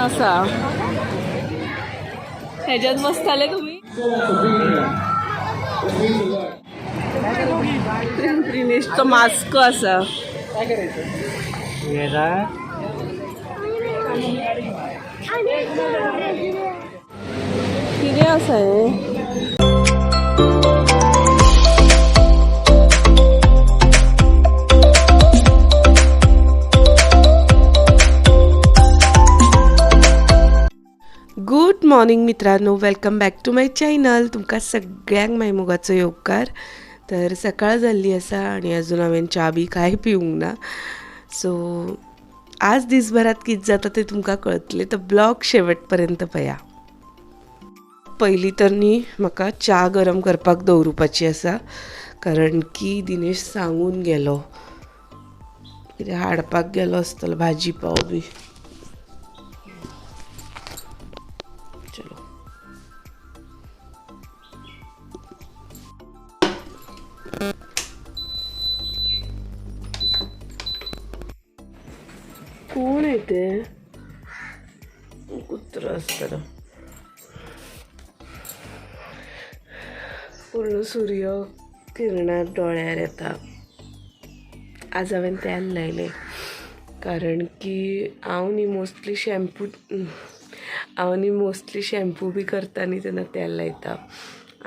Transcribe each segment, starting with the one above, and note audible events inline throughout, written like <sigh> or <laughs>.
असा. ह्याच्यात बसताले तुम्ही प्रिनेशचं मास्क असा. किती असं आहे. मॉर्निंग मित्रांनो. Welcome back to my channel तुमकां सगळ्यांक माय मोगाचो योगकार. तर सकाळ जाल्ली आसा आनी अजून हांवें च्या बी कांय पिवंक ना. सो आज दिसभरात कितें जाता तें तुमकां कळतले. तर ब्लॉग शेवट पर्यंत पया. पयलीं तर न्ही म्हाका च्या गरम करपाक दवरुपाची आसा कारण की दिनेश सांगून गेलो. कितें हाडपाक गेलो आसतलो भाजी पाव बी. कोण आहे ते कुत्र असतं पूर्ण सूर्य किरणात डोळ्यार येता आज हांवें तेल लायलें कारण की हांव न्ही मोस्टली शॅम्पू हांव न्ही मोस्टली शॅम्पू बी करता न्ही तेन्ना तेल लायता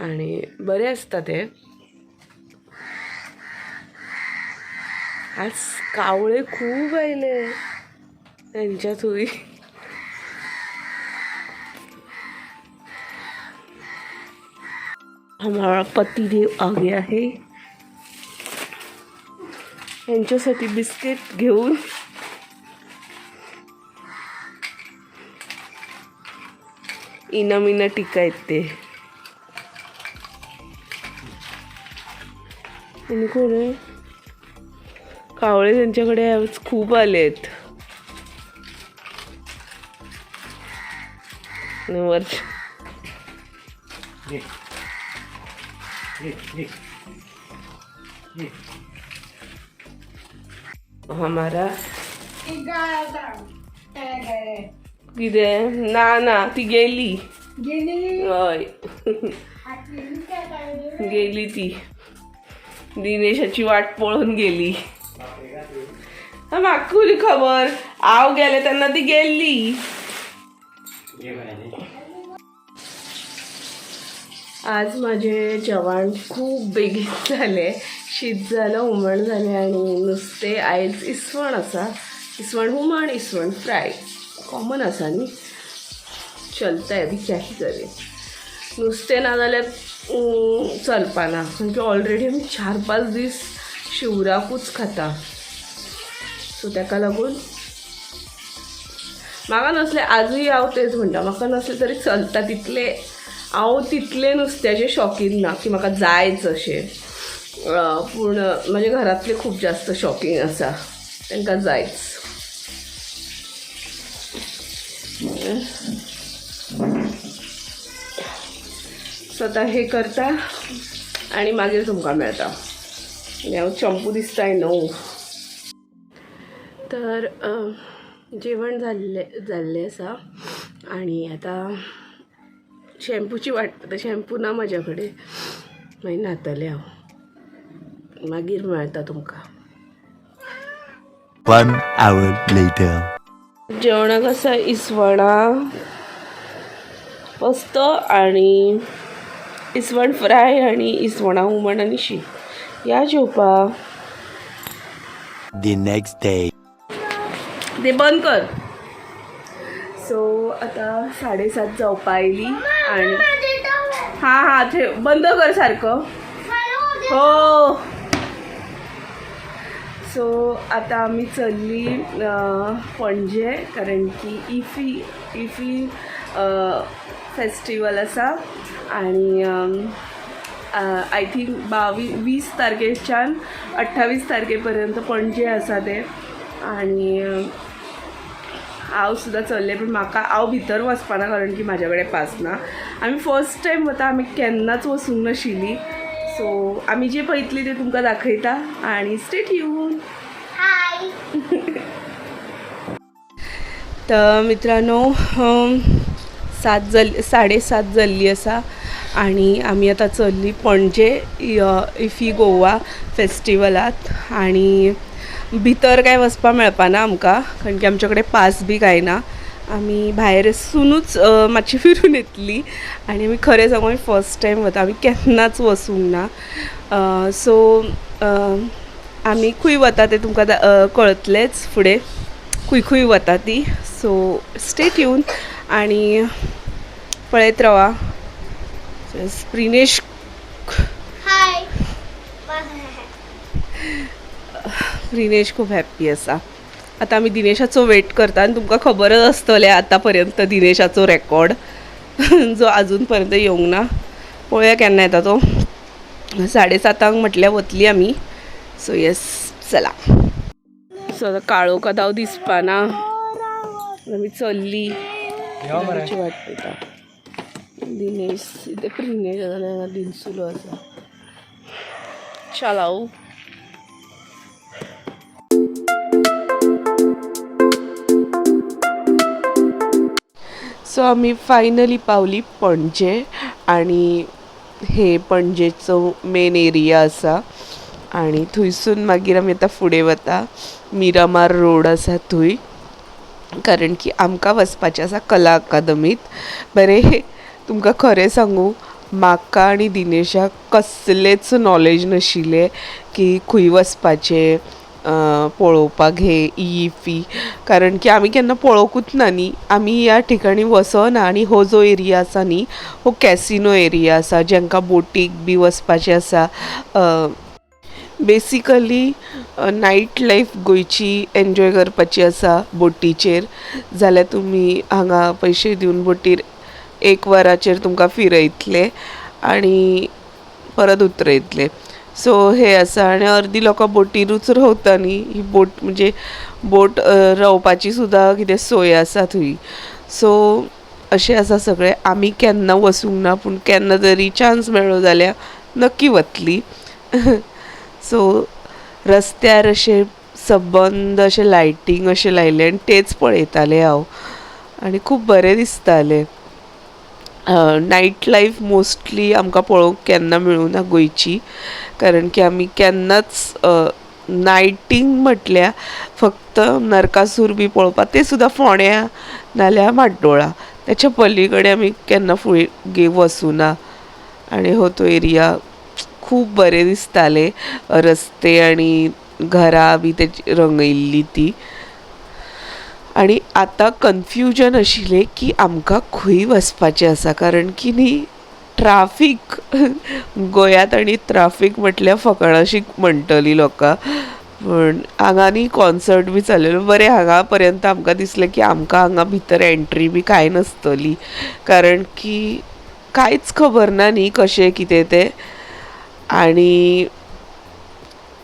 आनी बरें आसता तें आज कावळे खूब आयले त्यांच्यात होईल हमारा पतिदेव आ गया है यांच्यासाठी बिस्किट घेऊन. इनमिना टिका येते. कोण आहे? कावळे त्यांच्याकडे खूप आले आहेत वरच्या हमारा कितें ना ना ती गेली. हय गेली ती. दिनेशाची वाट पळून गेली. हा, म्हाका खबर. हांव गेले तेन्ना ती गेल्ली आज माझे जेवण खूप बेगीन झाले. शीत झालं हुमण झाले आणि नुसते आयज इसवण आसा इसवण हुमण इसवण फ्राय. कॉमन आसा न्ही चलता अभी क्या ही करे नुस्तें ना जाल्यार चलपाना. म्हणजे ऑलरेडी आमी चार पांच दीस शिवराकूच खाता. सो ताका लागून म्हाका नसले आजूय हांव तेच म्हणटा म्हाका नसले तरी चलता तितले हांव तितले नुस्त्याचे शॉकीन ना की म्हाका जायच अशें पूण म्हजे घरांतले खूब जास्त शॉकींग आसा तांकां जायच. सो आतां हे करता आनी मागीर तुमकां मेळटा आनी हांव चंपू दिसताय न्हू तर जेवण जाल्लें जाल्लें आसा आनी आतां शॅम्पूची वाट आतां शॅम्पू ना म्हाज्या कडेन मागीर न्हातलें हांव मागीर मेळटा तुमकां. One hour later. जेवणाक आसा इसवणां. पोस्तो आनी इसवण फ्राय आनी इसवणां हुमण आनी शीत. या जेवपाक The next day. ते बंद कर. सो आता साडेसात जावपा आयली आणि हा हा ठेव. बंद कर सारखं. हो. सो आता आम्ही चलली पणजे कारण की इफी इफी फेस्टिवल आसा आणि आय थिंक बावीस वीस तारखेच्यान अठ्ठावीस तारखेपर्यंत पणजे आसा ते. आणि हांव सुद्दां चल्लें पूण म्हाका हांव भितर वचपाना कारण की म्हाज्या कडेन पास ना. आमी फर्स्ट टायम वता आमी केन्नाच वचूंक नाशिल्ली सो आमी जे पळयतली ते तुमकां दाखयता आनी स्टेट येवन तर मित्रांनो सात जल साडेसात जाल्ली आसा आणि आमी आतां चल्ली पणजे इफी गोवा फेस्टिवलात आणि भितर काय वचपा मेळपाना आमकां कारण की आमचे कडेन पास बी काय ना. आमी भायर सुनूच मातशी फिरून येतली. आणि आमी खरें सांगूं फर्स्ट टायम वता आमी केन्नाच वसूंक ना. सो आमी खूय वता तें तुमकां कळतलेच कळतलेंच फुडें. खूंय खूय वता ती. सो स्टेट येवन आणि पळयत रावा. प्रिनेश हाय प्रिनेश खूब हॅप्पी आसा आतां आमी दिनेशाचो वेट करता आनी तुमकां खबरच आसतलें आतां पर्यंत दिनेशाचो रेकॉर्ड <laughs> जो आजून पर्यंत येवंक ना पळोवया केन्ना येता तो? साडे सातांक म्हटल्यार वतली आमी सो येस चला. सो आतां काळोख आतां दिसपाना आमी चल्ली. वाट पळयता दिनेश इथे प्रिनेश हांगा दिनसुलो आसा शालाऊ सो आमी फायनली पावली पणजे आणि हे पणजेचो मेन एरिया आसा आणि थंयसून मागीर आमी आतां फुडें वता. मिरामार रोड आसा थंय कारण की आमकां वचपाचें आसा कला अकादमींत. बरें तुमकां खरें सांगू म्हाका आनी दिनेशाक कसलेंच नॉलेज नाशिल्लें की खंय वचपाचें पळोवपाक हे ई फी. कारण की आमी केन्ना पळोवंकूच ना न्ही आमी ह्या ठिकाणी वचना आनी हो जो एरिया आसा न्ही हो कॅसिनो एरिया आसा जेंकां बोटीक बी वचपाचें आसा बेसिकली नायट लायफ गोंयची एन्जॉय करपाची आसा बोटीचेर. जाल्यार तुमी हांगा पयशे दिवन बोटीर एक वराचेर तुमकां फिरयतले आनी परत उतरयतले. सो हे आसा आनी अर्दी लोकां बोटीरूच रावता न्ही ही बोट म्हणजे बोट रोवपाची रावपाची सुद्दां कितें सोय आसा थंय सो अशें आसा सगळें. आमी केन्ना वसूंक ना पूण केन्ना तरी चान्स मेळ्ळो जाल्यार नक्की वतली. <laughs> सो रस्त्यार अशें सबंद अशें लायटींग अशें लायलें आनी तेच पळयतालें हांव आनी खूब बरें दिसतालें नायट लायफ मोस्टली आमकां पळोवंक केन्ना मेळूं ना गोंयची. कारण की आमी केन्नाच नायटींग म्हटल्या फक्त नरकासूर बी पळोवपाक. ते सुद्दां फोण्या नाल्यार म्हाड्डोळा त्याच्या पलीकडे आमी केन्ना फुडें गे ना. आनी हो तो एरिया खूब बरें दिसताले. रस्ते आनी घरां बी तेची रंगयल्ली ती. आनी आतां कन्फ्युजन आशिल्लें की आमकां खंय वचपाचें आसा. कारण की न्ही ट्राफीक गोंयांत आनी ट्राफीक म्हटल्यार फकाणाशीक म्हणटलीं लोकां. पूण हांगा न्ही कॉन्सर्ट बी चललेलो. बरें हांगा पर्यंत आमकां दिसलें की आमकां हांगा भितर एंट्री बी कांय नासतली. कारण की कांयच खबर ना न्ही कशें कितें तें. आनी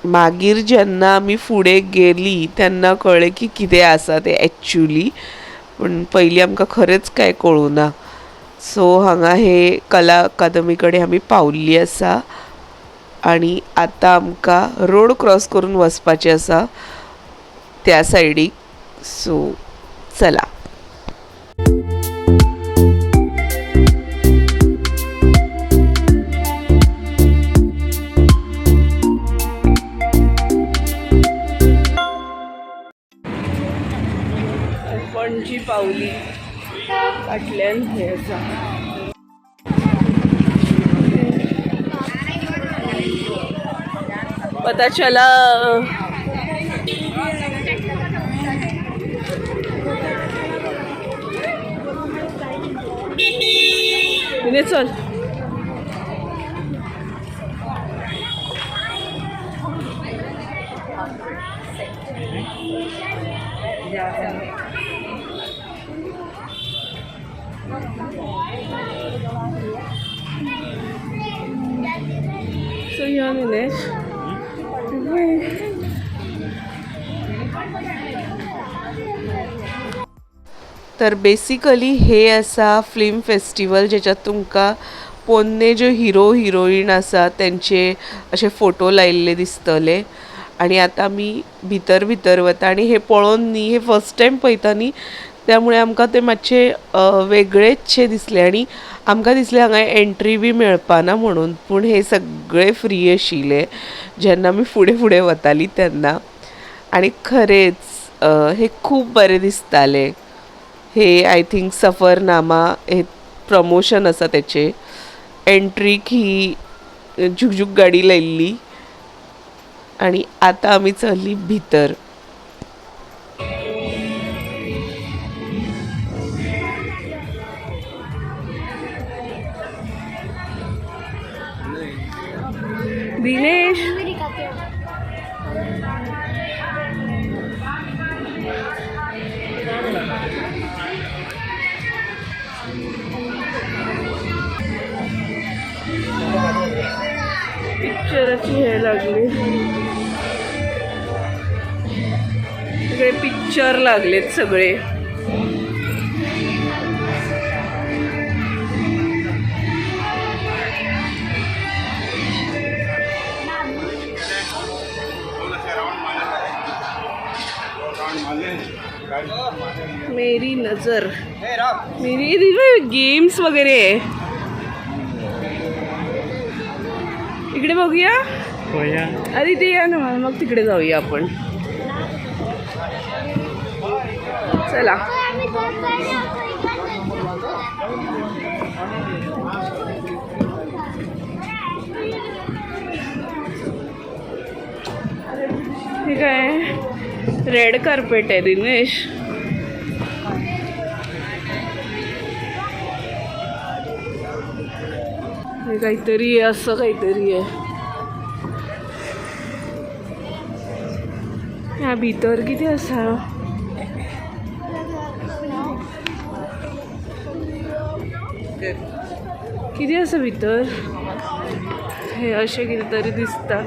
मागीर जेन्ना आमी फुडें गेलीं तेन्ना कळ्ळें की कितें आसा तें एक्चुली पूण पयलीं आमकां खरेंच कांय कळूं ना सो हांगा हे कला अकादमी कडेन आमी पावल्लीं आसा आनी आतां आमकां रोड क्रॉस करून वचपाचें आसा त्या सायडीक सो चला. पता चला विने चल So yeah, Nilesh. तर बेसिकली हे आसा फिल्म फेस्टिवल ज्याच्यात तुमकां पोन्ने जे हिरो हिरोईन आसा तेंचे अशे फोटो लायिल्ले दिसतले. आनी आतां आमी भितर भितर वता आनी हे पळोवन न्ही हे फर्स्ट टायम पळयता न्ही त्यामुळे आमकां ते मातशे वेगळेचशे दिसले आनी आमकां दिसलें हांगा एंट्री बी मेळपाना म्हणून. पूण हे सगळे फ्री आशिल्ले. जेन्ना आमी फुडें फुडें वतालीं तेन्ना आनी खरेंच हे खूब बरें दिसतालें. हे आय थिंक सफरनामा हे प्रमोशन आसा तेचे एंट्रीक ही जुक गाडी लायिल्ली आनी आतां आमी चल्ली भितर. लागलेत सगळे. मेरी नजर. मेरी गेम्स वगैरे आहे. इकडे बघूया? अरे ते या ना मग तिकडे जाऊया आपण. चला. हे काय रेड कार्पेट आहे दिनेश. हे काहीतरी आहे, असं काहीतरी आहे. ह्या भीतर किती असा किती असं भितर? हे असे किती तरी दिसता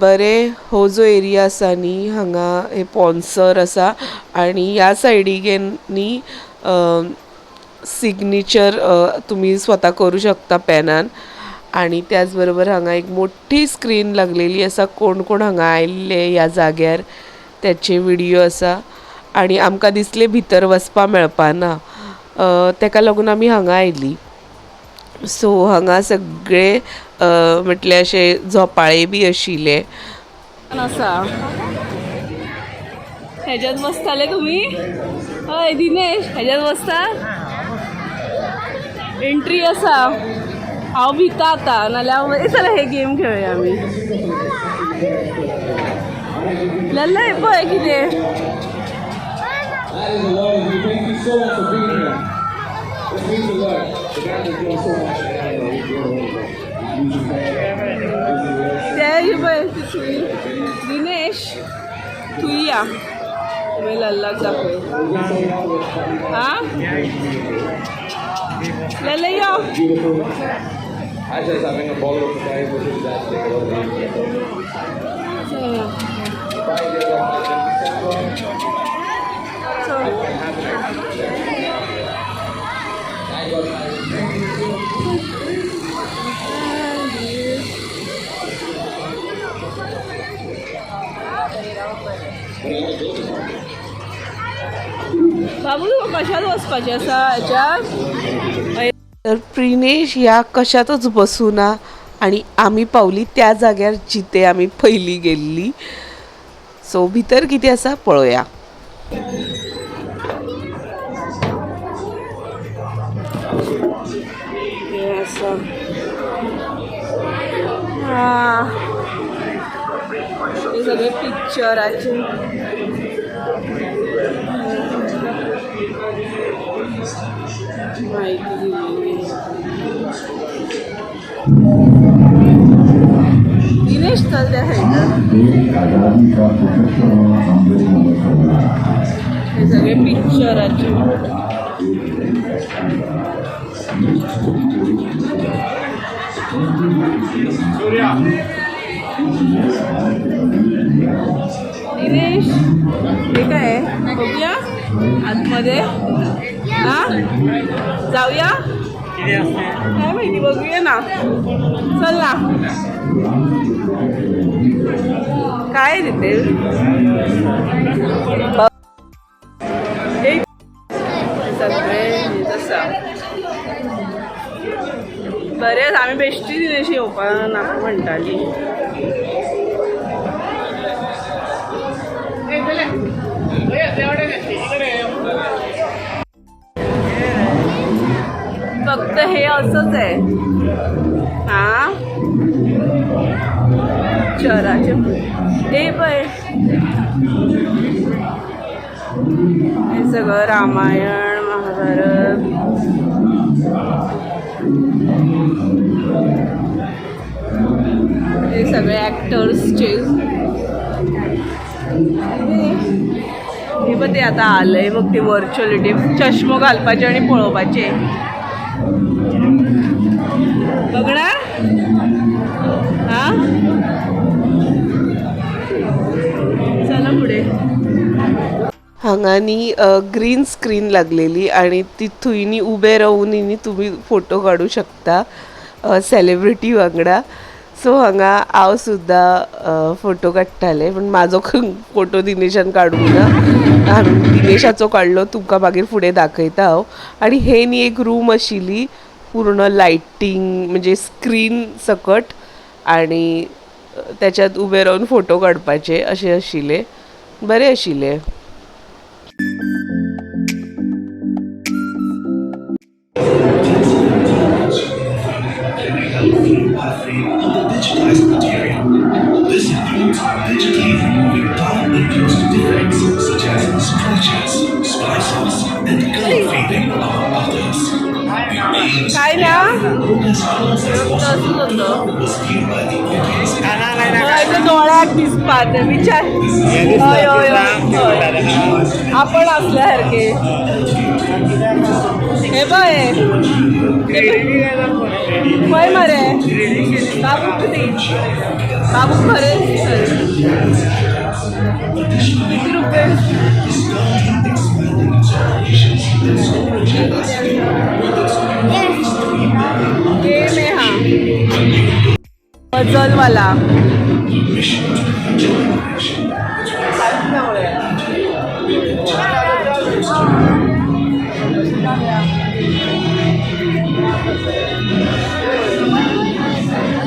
बरे हो जो एरिया आसा न्ही हांगा हे पॉन्सर आसा आनी ह्या सायडीक न्ही सिग्नेचर तुमी स्वता करू शकता पेनान. आनी त्याच बरोबर हांगा एक मोठी स्क्रीन लागलेली आसा कोण कोण हांगा आयिल्ले ह्या जाग्यार त्याचे व्हिडियो आसा आनी आमकां दिसलें भितर वचपा मेळपाना अ, तेका लागून आमी हांगा आयलीं. सो हांगा सगळे म्हटल्यार म्हटले अशे झोपाळे बी आशिल्ले आसा ह्याच्यात बसताले तुम्ही? हय दिनेश ह्याच्यात बसता? एंट्री आसा हांव भिता आतां नाल्यार हांव बरें चला हे गेम खेळुया आमी लल्ला हे पळय कितें That is the Lord. We thank you so much for being here. This means the Lord. The God is doing so much. I know he's doing it. त्या हे पळय तुई दिनेश तुई या मी लल्लाक दाखय हा लल्ला या Beautiful. I just having a ball of fire, which is that thing. I love it. बाबू तू कशात वचपाचें आसा हेच्यात तर प्रिनेश ह्या कशातच बसूना आणि आमी पावली त्या जाग्यार जिथे आमी पयलीं गेल्ली. सो भितर कितें आसा पळोवया हा सगळे पिक्चराचे माहिती दिनेश चल त्या हे सगळे पिक्चराचे दिनेश हे काय आहे? बघूया. आतमध्ये. हा? जाऊया. काय माहिती बघूया ना. चल. ना काय तिथे सगळे हे बरेच आम्ही बेश्टी दिवशी येवपा नाका म्हणटाली फक्त हे असंच आहे. हा? शहराचे हे पण. हे सगळं रामायण महाभारत. हे सगळे ॲक्टर्सचे हे पण ते आता आलंय मग ते व्हर्च्युअलिटी चष्मो घालपाचे आणि पळोवपाचे. बघणार हा? चला पुढे. हांगानी ग्रीन स्क्रीन लागलेली आणि तिथूनी उबे रावून हिनी तुम्ही फोटो काढू शकता सेलिब्रिटी वांगडा. सो हांगा हांव सुद्दां फोटो काडटालें पूण म्हाजो फोटो दिनेशान काडूंक ना हांवें दिनेशाचो काडलो तुमकां मागीर फुडें दाखयता हांव. आनी हे न्ही एक रूम आशिल्ली पूर्ण लाईटिंग म्हणजे स्क्रीन सकट आनी त्याच्यात उभे राहून फोटो काढपाचे असे आशिले बरे आशिले audience. माझ्या डोळ्यात दिसपात विचार. हय हय हय. हय. आपण असल्यासारखे. हे बय पळय मरे. बाबू ती बाबू खरे किती रुपये गेम आहे. हा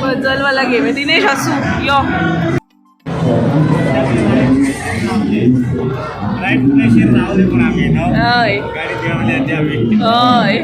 पझलवाला गेम दिनेश असू यो. राईट प्लेसर जाऊ दे पण आम्ही ना हय गाडी जेवल्या द्यावी हय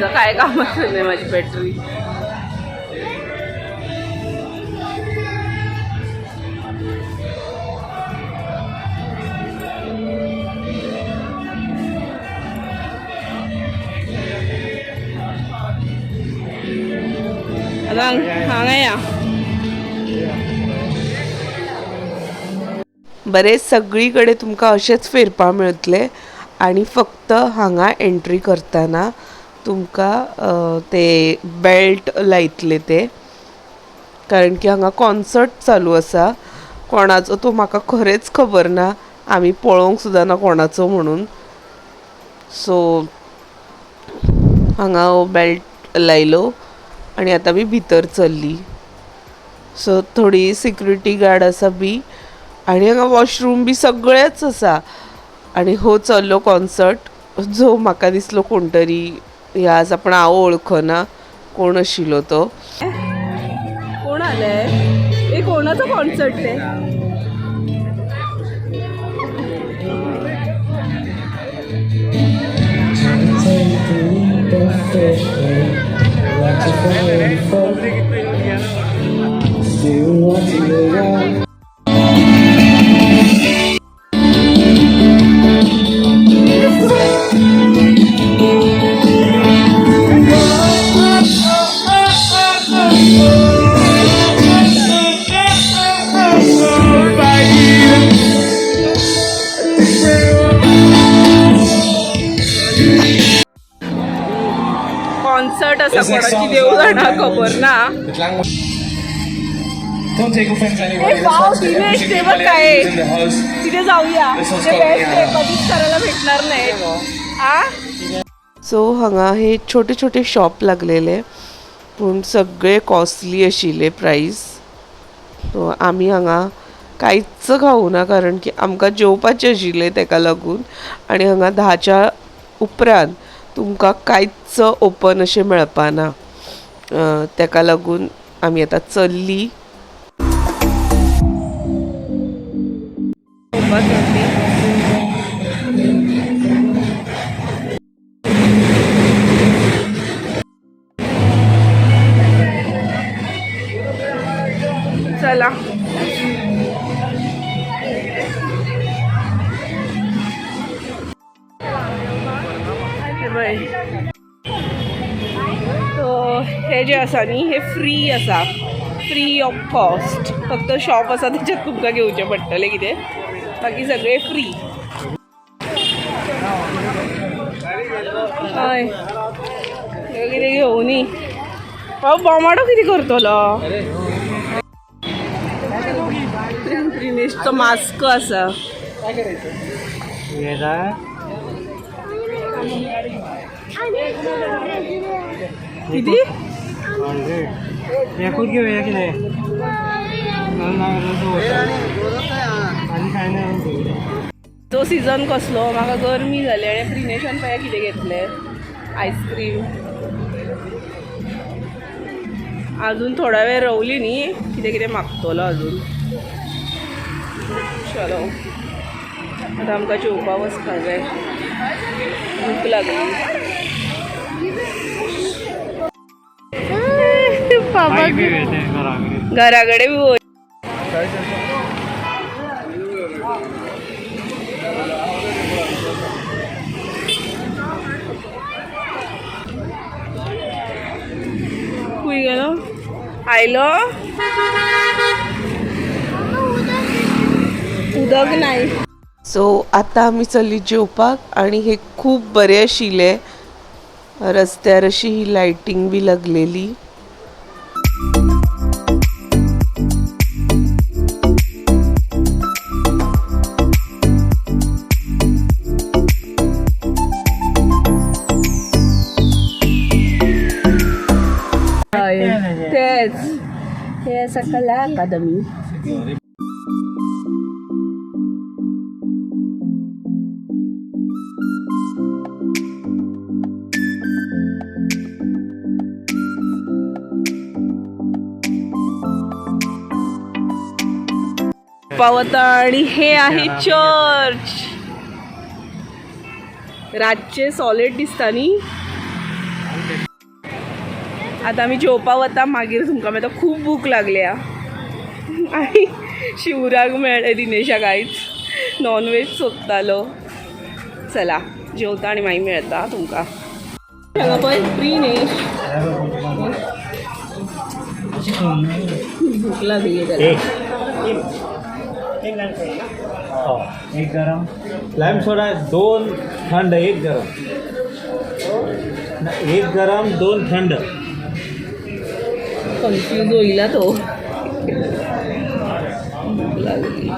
चला काय कामच नाही माझी बॅटरी आता हांगा सगळीकडे तुमकां अशेच फेरपा मेळटले आणि फक्त हांगा एंट्री करताना तुमकां ते बेल्ट लायतले ते. कारण की हांगा कॉन्सर्ट चालू आसा. कोणाचो तो म्हाका खरेंच खबर ना. आमी पळोवंक सुद्दां ना कोणाचो म्हणून. सो हांगा हो बेल्ट लायलो आनी आतां मी भितर चल्ली. सो थोडी सिक्युरिटी गार्ड आसा बी. आनी हांगा वॉशरूम बी सगळेच आसा. आनी हो चल्लो कॉन्सर्ट जो म्हाका दिसलो कोण तरी हे आज आपण ओळख ना कोण शिलो तो? कोण आलंय? हे कोणाचं कॉन्सर्ट आहे? Do you want to Don't take offense anybody. Hey, wow, Dinesh, काय आहे. who's in the house. तिथे जाऊया This one's ते called बेस्ट आहे Rihanna. कधीच करायला भेटणार नाही आ सो हांगा हे छोटे छोटे शॉप लागलेले पूण सगळे कॉस्टली आशिल्ले प्रायस सो आमी हांगा कांयच खावूना कारण की आमकां जेवपाचें आशिल्लें तेका लागून आनी हांगा धाच्या उपरांत तुमकां कांयच ओपन अशें मेळपाना अं, तेका लागून आमी आतां चल्ली चला. होती चला सो हे जे आसा न्ही हे फ्री आसा फ्री ऑफ कॉस्ट फक्त शॉप आसा त्याच्यात तुमकां घेवचें पडटलें कितें? बाकी सगळे फ्री हय. हे कितें घेवनी हो बोमाडो कितें करतलो? प्रिनेशचो मास्क आसा किती? एकूच लागलं तो आणि काय नाही तो सीझन कसलो? म्हाका गरमी जाली आनी प्रिनेशान पळय कितें घेतलें? आयस्क्रीम अजून थोडा वेळ रवली न्ही कितें कितें मागतलो अजून. चलो. आतां आमकां जेवपाक वचपाक जाय भूक लागली. बाबा घरा. कडेन बी वय खूय गेलो आयलो उदक नाही. सो आता आमी चल्ली जेवपाक आनी हे खूब बरें आशिल्ले रस्त्यार अशी ही लायटींग बी लागलेली. हे आसा अकादमी पावता आणि हे आहे चर्च. रातचे सॉलिड दिसता आतां आमी जेवपा वता मागीर तुमकां मागीर खूब भूक लागल्या आनी शिवराक मेळ्ळें दिनेशाक आयज नॉन व्हेज सोदतालो चला जेवता आनी मागीर मेळटा तुमकां. हांगा पळय प्रिनेश भूक लागली एक गरम लाईम सोडा दोन थंड एक गरम. एक गरम दोन थंड. कन्फ्यूज होईला तो भूक लागली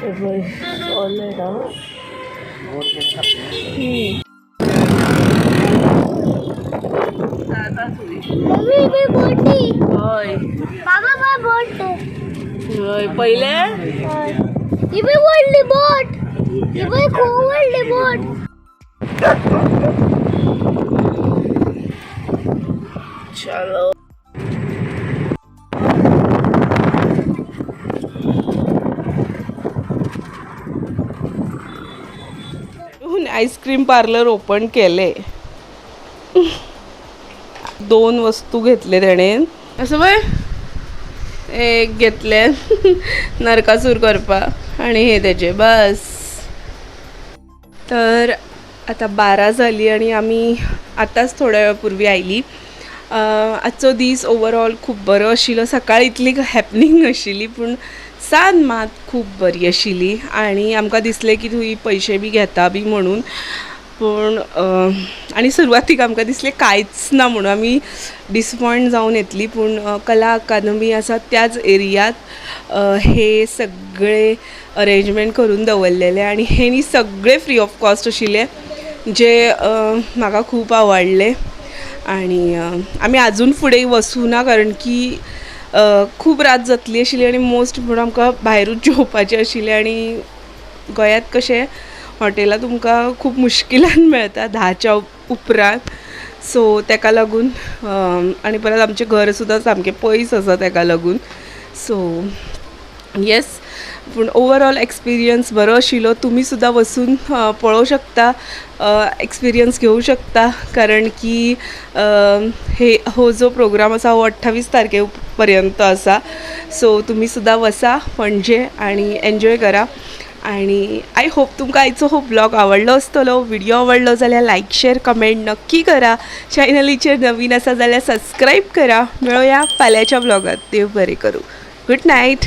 सॉलिड आता सुरी मम्मी मी बोटी होय बाबा पहिले? ही ओढली बोट. ही खूप ओढली बोट. चलो. आईस्क्रीम पार्लर ओपन केले. दोन वस्तू घेतले तेणेन असं पळय एक घेतले. नरकासूर करपाक आणि हे त्याचे बस. तर आता बारा झाली आणि आम्ही आताच थोड्या वेळापूर्वी आयली. आजचो दीस ओवरऑल खूब बरो आशिल्लो. सकाळी इतली हॅपनिंग नाशिल्ली पूण सांज मात खूब बरी आशिल्ली आनी आमकां दिसलें की थंय पयशे बी घेता बी म्हणून. पूण आनी सुरवातीक आमकां दिसलें कांयच ना म्हणून. आमी डिसपॉयंट जावन येतली पूण कला अकादमी आसा त्याच एरियात हे सगळे अरेंजमेंट करून दवरलेले आनी हेनी सगळे फ्री ऑफ कॉस्ट आशिल्ले जे म्हाका खूब आवडले. आनी आमी आजून फुडें वसूं ना कारण की खूब रात जातली आशिल्ली आनी मोस्ट म्हणून आमकां भायरूच जेवपाचें आशिल्लें आनी गोंयांत कशें हॉटेलां तुमकां खूब मुश्किलान <laughs> मेळटा धाच्या उपरांत. सो ताका लागून आनी परत आमचें घर सुद्दां सामकें पयस आसा ताका लागून. सो येस पूण ओवरऑल एक्सपिरियन्स बरो आशिल्लो. तुमी सुद्दां वचून पळोवं शकता एक्सपिरियन्स घेवं शकता. कारण की हे हो जो प्रोग्राम आसा हो अठ्ठावीस तारखे पर्यंत आसा सो तुमी सुद्दां वसा पणजे आनी एन्जॉय करा. आणि आय होप तुमकां आयचो हो ब्लॉग आवडलो आसतलो व्हिडिओ आवडलो जाल्यार लायक शेअर कमेंट नक्की करा. चॅनलीचेर नवीन आसा जाल्यार सबस्क्राईब करा. मेळोया फाल्यांच्या ब्लॉगात देव बरें करूं. Good night